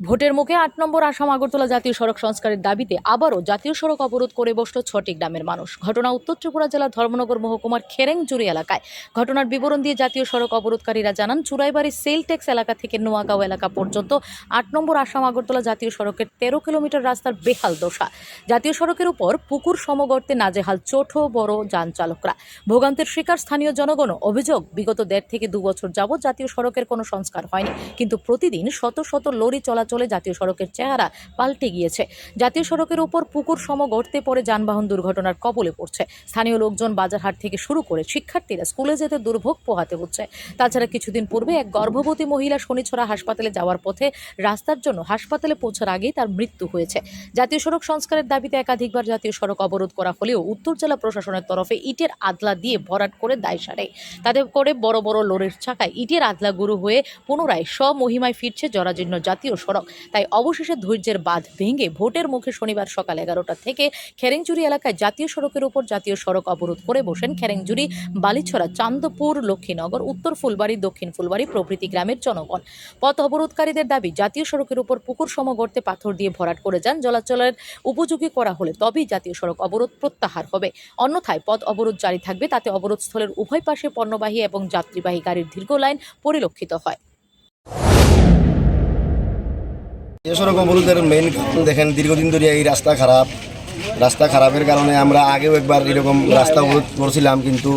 ভোটের মুখে আট নম্বর আসাম আগরতলা জাতীয় সড়ক সংস্কারের দাবিতে আবারও জাতীয় সড়ক অবরোধ করে বসল ছটি গ্রামের মানুষ। ঘটনা উত্তর ত্রিপুরা জেলার ধর্মনগর মহকুমার খেরেংজুরি এলাকায়। ঘটনার বিবরণ দিয়ে জাতীয় সড়ক অবরোধকারীরা জানান চুরাইবাড়ির সেলটেক্স এলাকা থেকে নোয়াগাঁও এলাকা পর্যন্ত আট নম্বর আসাম আগরতলা জাতীয় সড়কের তেরো কিলোমিটার রাস্তার বেহাল দশা। জাতীয় সড়কের উপর পুকুর সমগর্তে নাজেহাল ছোট বড় যান চালকরা। ভোগান্তের শিকার স্থানীয় জনগণ অভিযোগ, বিগত দেড় থেকে দু বছর যাবৎ জাতীয় সড়কের কোনো সংস্কার হয়নি। কিন্তু প্রতিদিন শত শত লরি চলাচলে জাতীয় সড়কের চেহারা পাল্টে গিয়েছে। জাতীয় সড়কের উপর পুকুর সম গর্তে পড়ে যানবাহন দুর্ঘটনার কবলে পড়ছে। স্থানীয় লোকজন বাজারহাট থেকে শুরু করে শিক্ষার্থীরা স্কুলে যেতে দুর্ভোগ পোহাতে হচ্ছে। তাছাড়া কিছুদিন পূর্বে এক গর্ভবতী মহিলা শনিছড়া হাসপাতালে যাওয়ার পথে রাস্তার জন্য হাসপাতালে পৌঁছার আগেই তার মৃত্যু হয়েছে। জাতীয় সড়ক সংস্কারের দাবিতে একাধিকবার জাতীয় সড়ক অবরোধ করা হলেও উত্তর জেলা প্রশাসনের তরফে ইটের আদলা দিয়ে ভরাট করে দায় সারে। তাদের করে বড় বড় লরির চাকায় ইটের আদলা গুরু হয়ে পুনরায় স্বমহিমায় ফিরছে জরাজীর্ণ জাতীয় সড়ক। তাই অবশেষে ধৈর্যের বাঁধ ভেঙে ভোটের মুখে শনিবার সকাল এগারোটা থেকে খেরেংচুরি এলাকায় জাতীয় সড়কের উপর জাতীয় সড়ক অবরোধ করে বসেন খেরেংজুরি বালিছড়া, চান্দপুর, লক্ষ্মীনগর, উত্তর ফুলবাড়ি, দক্ষিণ ফুলবাড়ি প্রভৃতি গ্রামের জনগণ। পথ অবরোধকারীদের দাবি, জাতীয় সড়কের উপর পুকুর সমগর্তে পাথর দিয়ে ভরাট করে যান চলাচলের উপযোগী করা হলে তবেই জাতীয় সড়ক অবরোধ প্রত্যাহার হবে। অন্যথায় পথ অবরোধ জারি থাকবে, তাতে অবরোধ স্থলের উভয় পাশে পণ্যবাহী এবং যাত্রীবাহী গাড়ির দীর্ঘ লাইন পরিলক্ষিত হয়। এই সড়ক অবরোধের মেইন কারণ দেখেন, দীর্ঘদিন ধরে এই রাস্তা খারাপ। রাস্তা খারাপের কারণে আমরা আগেও একবার এরকম রাস্তা অবরোধ করছিলাম, কিন্তু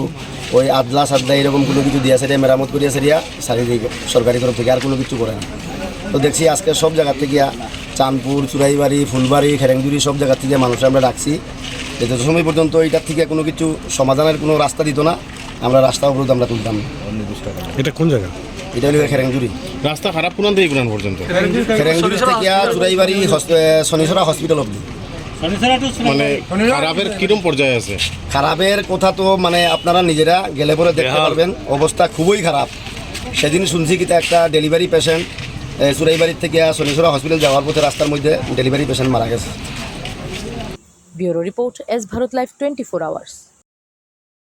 ওই আদলা সাদলা এরকম কোনো কিছু দিয়া সেরিয়া, মেরামত করিয়া সেরিয়া চারিদিক সরকারি তরফ থেকে আর কোনো কিছু করে না। তো দেখছি আজকে সব জায়গা থেকে চাঁদপুর, চুরাইবাড়ি, ফুলবাড়ি খেরেংজুরি সব জায়গা থেকে মানুষ আমরা ডাকছি। যে যত সময় পর্যন্ত এটার থেকে কোনো কিছু সমাধানের কোনো রাস্তা দিত না, আমরা রাস্তা অবরোধ আমরা তুলতাম। এটা কোন জায়গা? এটা হলো খেরেংজুরি রাস্তা খারাপ কোন থেকে কোন পর্যন্ত? খেরেংজুরি থেকে চুরাইবাড়ি শনিসরা হসপিটাল অব্দি মানে খারাপের কিরম পর্যায়ে আছে? খারাপের কথা তো মানে আপনারা নিজেরা গেলে পরে দেখতে পারবেন। অবস্থা খুবই খারাপ। সেদিন শুনছি কি একটা ডেলিভারি পেশেন্ট চুরাইবাড়ির থেকে শনিসরা হসপিটাল যাওয়ার পথে রাস্তার মধ্যে ডেলিভারি পেশেন্ট মারা গেছে। Bureau report S Bharat live twenty four hours.